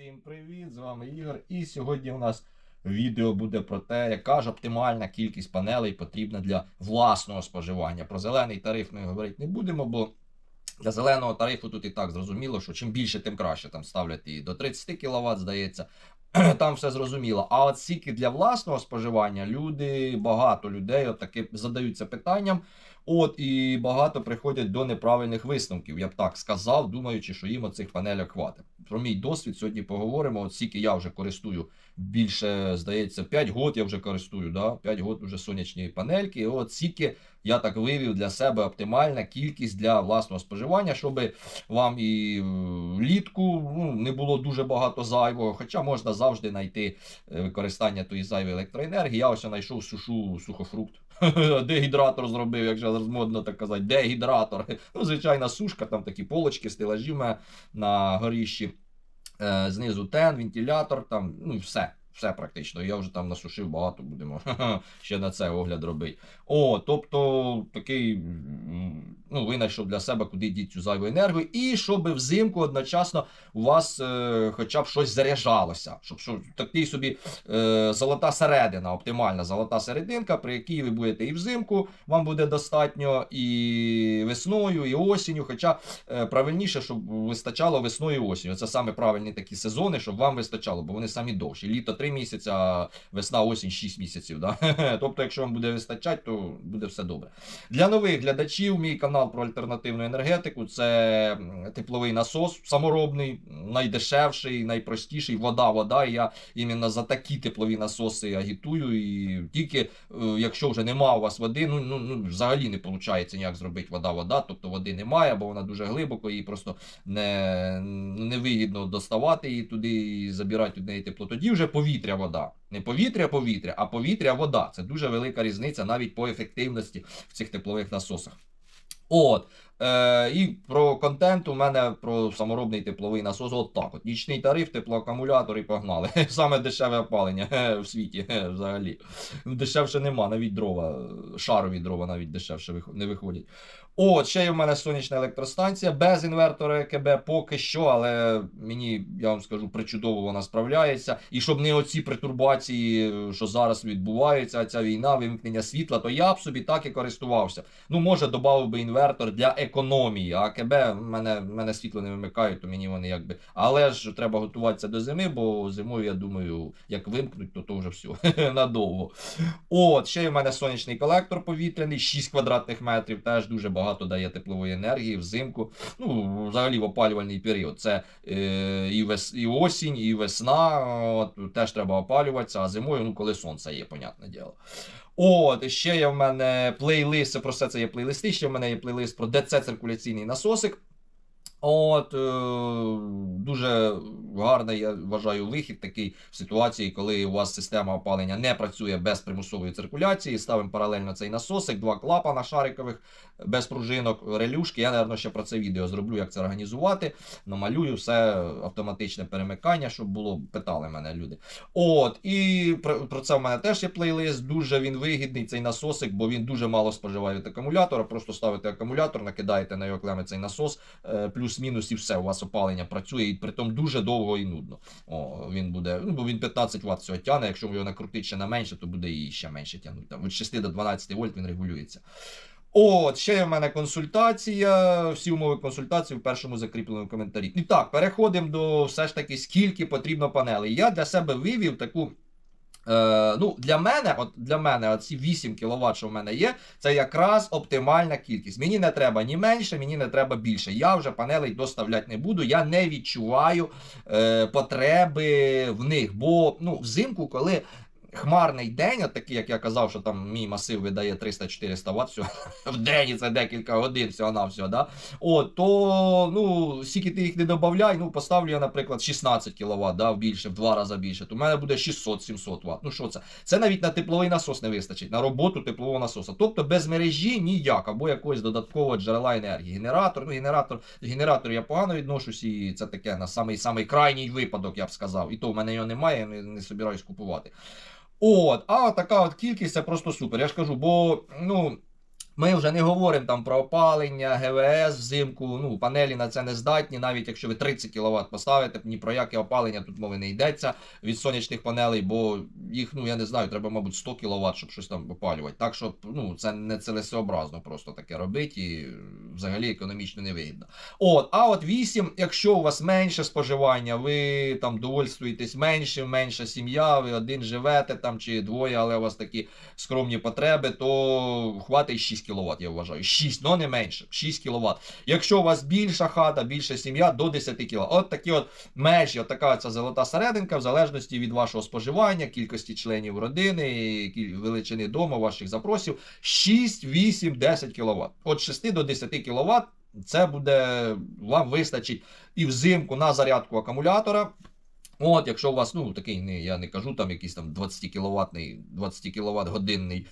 Всім привіт! З вами Ігор. І сьогодні у нас відео буде про те, яка ж оптимальна кількість панелей потрібна для власного споживання. Про зелений тариф ми говорити не будемо, бо для зеленого тарифу тут і так зрозуміло, що чим більше, тим краще. Там ставлять і до 30 кВт, здається. Там все зрозуміло. А от стільки для власного споживання люди, багато людей от задаються питанням. От і багато приходять до неправильних висновків. Я б так сказав, думаючи, що їм оцих панелях хватить. Про мій досвід сьогодні поговоримо. От скільки я вже користую більше, здається, 5 год я вже користую. Да? 5 год вже сонячні панельки. От скільки я так вивів для себе оптимальна кількість для власного споживання, щоб вам і влітку ну, не було дуже багато зайвого. Хоча можна завжди знайти е, використання тої зайвої електроенергії. Я ось знайшов сушу сухофрукт. Дегідратор зробив, як же модно так казати, дегідратор. Ну, звичайна сушка, там такі полочки, стелажі на горіщі. Е, знизу тен, вентилятор, там, ну і все. Все практично. Я вже там насушив багато, будемо ще на це огляд робити. О, тобто такий ну, винайшов для себе, куди діть цю зайву енергію, і щоб взимку одночасно у вас е, хоча б щось заряджалося. Щоб, щоб такий собі е, золота середина, оптимальна золота серединка, при якій ви будете і взимку, вам буде достатньо і весною, і осінню. Хоча е, правильніше, щоб вистачало весною і осінню. Це саме правильні такі сезони, щоб вам вистачало, бо вони самі довші. Літо 3 місяці, а весна, осінь 6 місяців. Да? Тобто, якщо вам буде вистачати, то буде все добре. Для нових глядачів, мій канал про альтернативну енергетику це тепловий насос, саморобний, найдешевший, найпростіший. Вода, вода. І я іменно за такі теплові насоси агітую. І тільки е, якщо вже нема у вас води, ну, ну, ну взагалі не виходить ніяк зробити вода-вода, тобто води немає, бо вона дуже глибоко, її просто не, невигідно доставати її туди і забирати від неї тепло. Тоді вже повітря вода. Не повітря, повітря, а повітря вода. Це дуже велика різниця навіть по ефективності в цих теплових насосах. От. Е, і про контент у мене про саморобний тепловий насос. От так. От нічний тариф, теплоакумулятор і погнали. Саме дешеве опалення е, в світі е, взагалі. Дешевше нема, навіть дрова, шарові дрова навіть дешевше не виходять. От, ще є в мене сонячна електростанція без інвертора ЕКБ поки що, але мені, я вам скажу, причудово вона справляється. І щоб не оці притурбації, що зараз відбуваються, ця війна, вимкнення світла, то я б собі так і користувався. Ну, може, додав би інвертор для економії. А АКБ мене, мене світло не вимикають, то мені вони якби. Але ж треба готуватися до зими, бо зимою, я думаю, як вимкнуть, то то вже все надовго. От, ще в мене сонячний колектор повітряний, 6 квадратних метрів, теж дуже багато дає теплової енергії взимку. Ну, взагалі в опалювальний період. Це е, і, вес, і осінь, і весна. От, теж треба опалюватися, а зимою, ну, коли сонце є, понятне діло. От, ще є в мене плейлист, про все це є плейлисти. Ще в мене є плейлист про ДЦ-циркуляційний насосик. От, е, дуже гарний, я вважаю, вихід такий в ситуації, коли у вас система опалення не працює без примусової циркуляції. Ставимо паралельно цей насосик, два клапана шарикових без пружинок, релюшки. Я, напевно, ще про це відео зроблю, як це організувати. Намалюю все автоматичне перемикання, щоб було, питали мене люди. От, і про, про це в мене теж є плейлист. Дуже він вигідний, цей насосик, бо він дуже мало споживає від акумулятора. Просто ставите акумулятор, накидаєте на його клеми цей насос, е, плюс-мінус і все. У вас опалення працює, і притом дуже довго і нудно. О, він буде, ну, бо він 15 Вт всього тягне. Якщо його накрутити ще на менше, то буде і ще менше тягнути. Там від 6 до 12 вольт він регулюється. От, ще в мене консультація. Всі умови консультації в першому закріпленому коментарі. І так, переходимо до все ж таки, скільки потрібно панелей. Я для себе вивів таку. Е, ну, Для мене, от для мене, ці 8 кВт, що в мене є, це якраз оптимальна кількість. Мені не треба ні менше, мені не треба більше. Я вже панелей доставляти не буду. Я не відчуваю е, потреби в них. Бо ну, взимку, коли хмарний день, от такий, як я казав, що там мій масив видає 300-400 Вт всього, в день і це декілька годин всього на всього, да? От, то ну, скільки ти їх не додавай, ну, поставлю я, наприклад, 16 кВт, да, більше, в два рази більше, то в мене буде 600-700 Вт. Ну що це? Це навіть на тепловий насос не вистачить, на роботу теплового насоса. Тобто без мережі ніяк, або якогось додаткового джерела енергії. Генератор, ну, генератор, до генератора я погано відношусь, і це таке на самий, самий крайній випадок, я б сказав. І то в мене його немає, я не, не собираюсь купувати. От, а така от кількість це просто супер. Я ж кажу, бо ну. Ми вже не говоримо там про опалення, ГВС взимку. Ну, панелі на це не здатні. Навіть якщо ви 30 кВт поставите, ні про яке опалення тут мови не йдеться від сонячних панелей, бо їх, ну я не знаю, треба, мабуть, 100 кВт, щоб щось там опалювати. Так що ну, це не цілесообразно просто таке робити і взагалі економічно не вигідно. От, а от 8, якщо у вас менше споживання, ви там довольствуєтесь менше, менша сім'я, ви один живете там чи двоє, але у вас такі скромні потреби, то хватить 6 кВт, я вважаю. 6, ну не менше, 6 кВт. Якщо у вас більша хата, більша сім'я, до 10 кВт. От такі от межі, от така ця золота серединка, в залежності від вашого споживання, кількості членів родини, величини дому, ваших запросів. 6, 8, 10 кВт. От 6 до 10 кВт це буде вам вистачить і взимку на зарядку акумулятора. От, якщо у вас, ну такий, не, я не кажу там якийсь там 20 кВт, 20 кВт годинний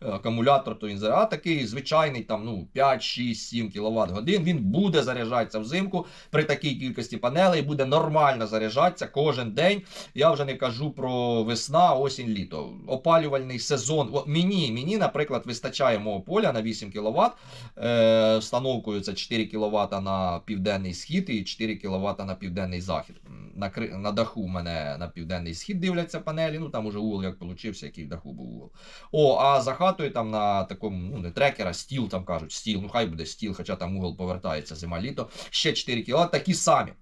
акумулятор, то він а такий звичайний, там, ну, 5, 6, 7 кВт годин, він буде заряджатися взимку при такій кількості панелей, буде нормально заряджатися кожен день. Я вже не кажу про весна, осінь, літо. Опалювальний сезон. О, мені, мені, наприклад, вистачає мого поля на 8 кВт. Е, встановкою це 4 кВт на південний схід і 4 кВт на південний захід. На, на даху у мене на південний схід дивляться панелі. Ну там уже угол як получився, який в даху був угол. О, а за хатою там на такому, ну не трекера, стіл там кажуть, стіл, ну хай буде стіл, хоча там угол повертається зима-літо. Ще 4 кіло такі самі.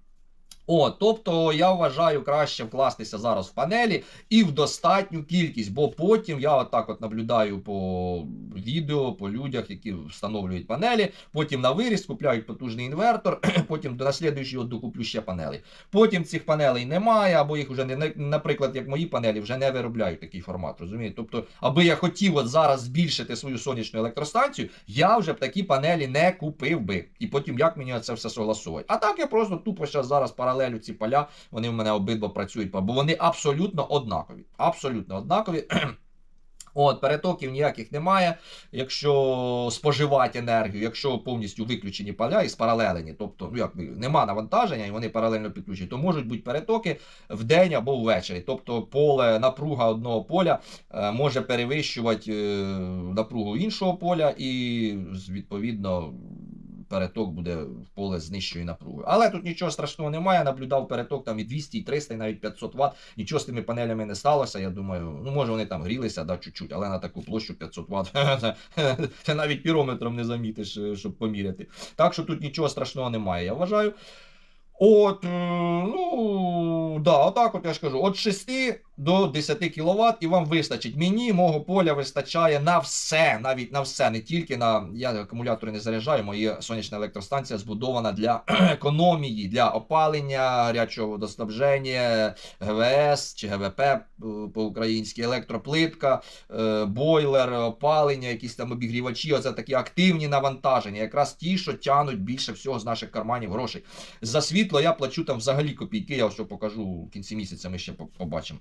О, тобто я вважаю краще вкластися зараз в панелі і в достатню кількість, бо потім я отак от наблюдаю по відео, по людях, які встановлюють панелі, потім на виріст купляють потужний інвертор, потім до наслідуючого докуплю ще панелей. Потім цих панелей немає, або їх вже не наприклад, як мої панелі, вже не виробляють такий формат. Розумієте? Тобто, аби я хотів от зараз збільшити свою сонячну електростанцію, я вже б такі панелі не купив би. І потім як мені це все согласувати. А так я просто тупо зараз зараз паралелю ці поля, вони в мене обидва працюють, бо вони абсолютно однакові. Абсолютно однакові. От, перетоків ніяких немає. Якщо споживати енергію, якщо повністю виключені поля і спаралелені, тобто ну, як, нема навантаження і вони паралельно підключені, то можуть бути перетоки в день або ввечері. Тобто поле, напруга одного поля е, може перевищувати е, напругу іншого поля, і відповідно переток буде в поле з нижчою напругою. Але тут нічого страшного немає. Наблюдав переток там і 200, і 300, і навіть 500 Вт. Нічого з тими панелями не сталося. Я думаю, ну може вони там грілися, да, чуть-чуть, але на таку площу 500 Вт це навіть пірометром не замітиш, е, щоб поміряти. Так що тут нічого страшного немає, я вважаю. От, е, ну, да, отак от я ж кажу, от 6 до 10 кВт і вам вистачить. Мені мого поля вистачає на все, навіть на все, не тільки на. Я акумулятори не заряджаю, моя сонячна електростанція збудована для економії, для опалення, гарячого водоснабження, ГВС чи ГВП е, по-українськи, електроплитка, е, бойлер, опалення, якісь там обігрівачі. Оце такі активні навантаження, якраз ті, що тянуть більше всього з наших карманів грошей. За світло я плачу там взагалі копійки, я що покажу в кінці місяця, ми ще побачимо.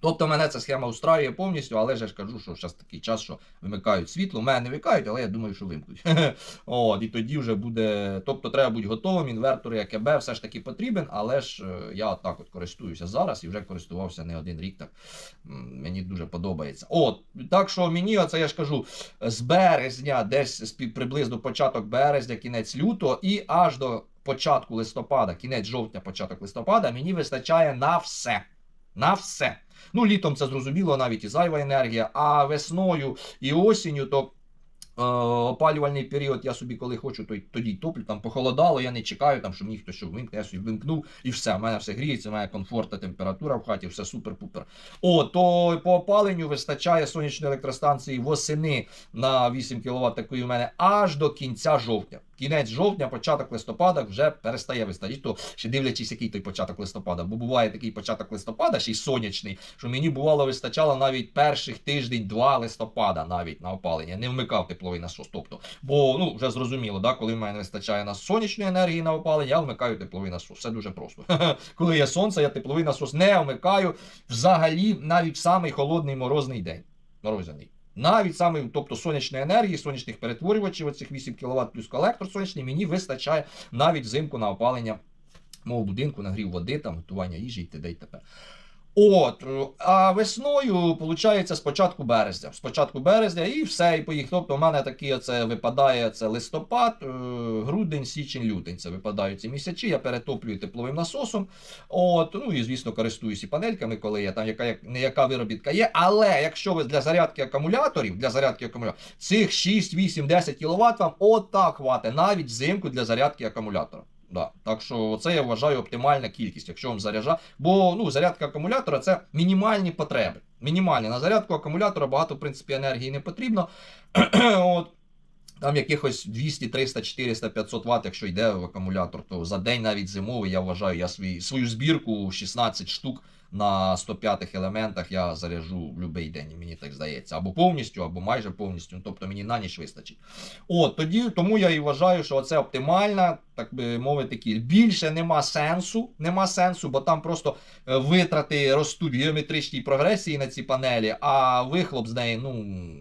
Тобто мене ця схема устраює повністю, але ж я ж кажу, що зараз такий час, що вимикають світло. Мене не вимикають, але я думаю, що вимкнуть. От, і тоді вже буде. Тобто треба бути готовим. Інвертор АКБ все ж таки потрібен, але ж е, я отак от користуюся зараз і вже користувався не один рік. Так мені дуже подобається. От, так що мені, оце я ж кажу, з березня, десь приблизно початок березня, кінець лютого, і аж до початку листопада, кінець жовтня, початок листопада, мені вистачає на все. На все. Ну, літом це зрозуміло, навіть і зайва енергія, а весною і осінню, то е, опалювальний період я собі коли хочу, то тоді топлю. Там похолодало, я не чекаю, там, що мені хтось вимкне, я собі вимкнув, і все. У мене все гріється, мене комфортна температура в хаті, все супер-пупер. О, то по опаленню вистачає сонячної електростанції восени на 8 кВт, такої у мене аж до кінця жовтня. Кінець жовтня, початок листопада вже перестає вистачати. То ще дивлячись, який той початок листопада. Бо буває такий початок листопада, ще й сонячний, що мені бувало вистачало навіть перших тиждень-два листопада навіть на опалення. Не вмикав тепловий насос. Тобто, бо ну вже зрозуміло, да, коли в мене вистачає на сонячної енергії на опалення, я вмикаю тепловий насос. Все дуже просто. Коли є сонце, я тепловий насос не вмикаю взагалі навіть в самий холодний морозний день. Морозяний. Навіть саме, тобто сонячної енергії, сонячних перетворювачів, оцих 8 кВт плюс колектор сонячний, мені вистачає навіть взимку на опалення мого будинку, нагрів води, там, готування їжі і т.д. і т.п. От, е, а весною, виходить, з березня. З березня і все, і поїхав. Тобто, у мене такі оце випадає це листопад, е, грудень, січень, лютень. Це випадають ці місяці. Я перетоплюю тепловим насосом. От, ну і звісно, користуюся панельками, коли є там яка як не яка виробітка є. Але якщо ви для зарядки акумуляторів, для зарядки акумуляторів, цих 6, 8, 10 кВт вам отак хватить, навіть взимку для зарядки акумулятора. Да. Так що це я вважаю оптимальна кількість, якщо вам заряджа. Бо ну, зарядка акумулятора це мінімальні потреби. Мінімальні. На зарядку акумулятора багато, в принципі, енергії не потрібно. От. Там якихось 200, 300, 400, 500 Вт, якщо йде в акумулятор, то за день навіть зимовий, я вважаю, я свій, свою збірку 16 штук на 105 елементах я заряджу в будь-який день, мені так здається. Або повністю, або майже повністю. Ну, Тобто мені на ніч вистачить. От, тоді, тому я і вважаю, що це оптимальна, так би мовити, кіль. Більше нема сенсу, нема сенсу, бо там просто е, витрати ростуть в геометричній прогресії на ці панелі, а вихлоп з неї, ну,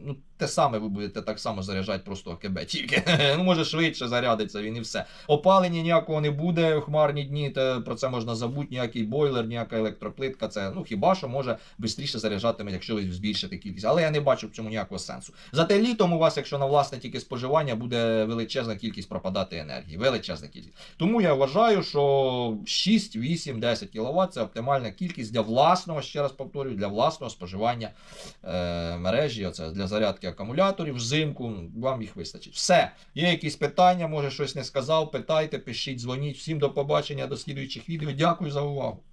ну те саме ви будете так само заряджати просто АКБ. Тільки ну, може швидше зарядиться він і все. Опалення ніякого не буде в хмарні дні, про це можна забути, ніякий бойлер, ніяка електроплитка. Це ну хіба що може швидше заряджатиме, якщо ви збільшите кількість. Але я не бачу в цьому ніякого сенсу. Зате літом у вас, якщо на власне тільки споживання, буде величезна кількість пропадати енергії. Величезна кількість. Тому я вважаю, що 6, 8, 10 кВт це оптимальна кількість для власного, ще раз повторюю, для власного споживання е, мережі. Оце для зарядки акумуляторів взимку. ну, Вам їх вистачить. Все. Є якісь питання, може щось не сказав. Питайте, пишіть, дзвоніть. Всім до побачення, до слідуючих відео. Дякую за увагу.